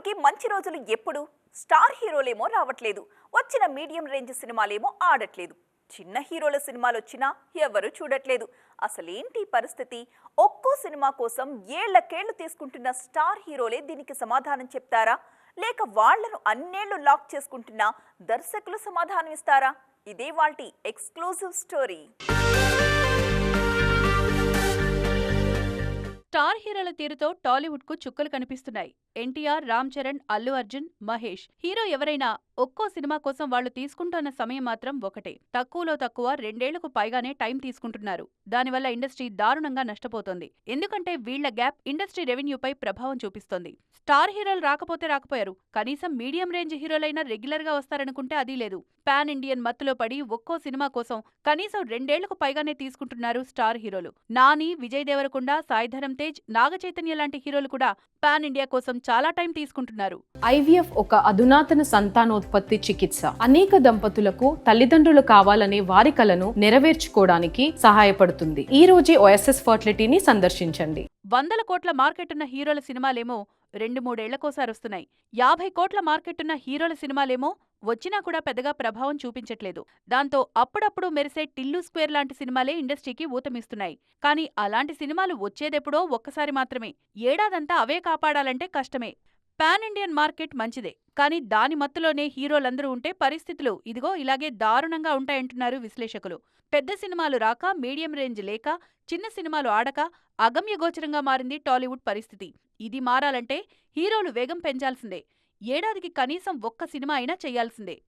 దర్శకుడికి మంచి రోజులు ఎప్పుడు? స్టార్ హీరోలేమో రావట్లేదు. వచ్చిన మీడియం రేంజ్ సినిమాలేమో ఆడట్లేదు. చిన్న హీరోల సినిమాలు వచ్చినా ఎవరు చూడట్లేదు. అసలేంటి పరిస్థితి? ఒక్కో సినిమా కోసం ఏళ్ళకేళ్ళు తీసుకుంటున్న స్టార్ హీరోలే దీనికి సమాధానం చెప్తారా? లేక వాళ్ళను అన్నేళ్ళు లాక్ చేసుకుంటున్న దర్శకులు సమాధానం ఇస్తారా? ఇదే వాల్టి ఎక్స్క్లూజివ్ స్టోరీ. స్టార్ హీరోల తీరుతో టాలీవుడ్కు చుక్కలు కనిపిస్తున్నాయి. ఎన్టీఆర్ రామ్ చరణ్ అల్లు అర్జున్ మహేష్. హీరో ఎవరైనా ఒక్కో సినిమా కోసం వాళ్ళు తీసుకుంటున్న సమయం మాత్రం ఒకటే. తక్కువలో తక్కువ రెండేళ్ళకు పైగానే టైం తీసుకుంటున్నారు. దానివల్ల ఇండస్ట్రీ దారుణంగా నష్టపోతోంది. ఎందుకంటే వీళ్ళ గ్యాప్ ఇండస్ట్రీ రెవెన్యూపై ప్రభావం చూపిస్తోంది. స్టార్ హీరోలు రాకపోతే రాకపోయారు. కనీసం మీడియం రేంజ్ హీరోలైనా రెగ్యులర్గా వస్తారనుకుంటే అదీ లేదు. పాన్ ఇండియన్ మత్తులో పడి ఒక్కో సినిమా కోసం కనీసం రెండేళ్ళకు పైగానే తీసుకుంటున్నారు స్టార్ హీరోలు. నాని విజయ్ దేవరకొండ సాయిధరం తేజ్ నాగచైతన్య లాంటి హీరోలు కూడా పాన్ ఇండియా కోసం చాలా టైం తీసుకుంటున్నారు. ఐవీఎఫ్ ఒక అధునాతన సంతానోత్పత్తి చికిత్స. అనేక దంపతులకు తల్లిదండ్రులు కావాలనే వారి కలను నెరవేర్చుకోవడానికి సహాయపడుతుంది. ఈ రోజే ఓఎస్ఎస్ ఫర్టిలిటీని సందర్శించండి. వందల కోట్ల మార్కెట్ ఉన్న హీరోల సినిమాలేమో రెండు మూడేళ్ళకోసారి వస్తున్నాయి. యాభై కోట్ల మార్కెట్ ఉన్న హీరోల సినిమాలేమో వచ్చినా కూడా పెద్దగా ప్రభావం చూపించట్లేదు. దాంతో అప్పుడప్పుడు మెరిసే టిల్లు స్క్వేర్ లాంటి సినిమాలే ఇండస్ట్రీకి ఊతమిస్తున్నాయి. కానీ అలాంటి సినిమాలు వచ్చేదెప్పుడో ఒక్కసారి మాత్రమే. ఏడాదంతా అవే కాపాడాలంటే కష్టమే. పాన్ ఇండియన్ మార్కెట్ మంచిదే. కానీ దాని మత్తులోనే హీరోలందరూ ఉంటే పరిస్థితులు ఇదిగో ఇలాగే దారుణంగా ఉంటాయంటున్నారు విశ్లేషకులు. పెద్ద సినిమాలు రాక మీడియం రేంజ్ లేక చిన్న సినిమాలు ఆడక అగమ్యగోచరంగా మారింది టాలీవుడ్ పరిస్థితి. ఇది మారాలంటే హీరోలు వేగం పెంచాల్సిందే. ఏడాదికి కనీసం ఒక్క సినిమా అయినా చేయాల్సిందే.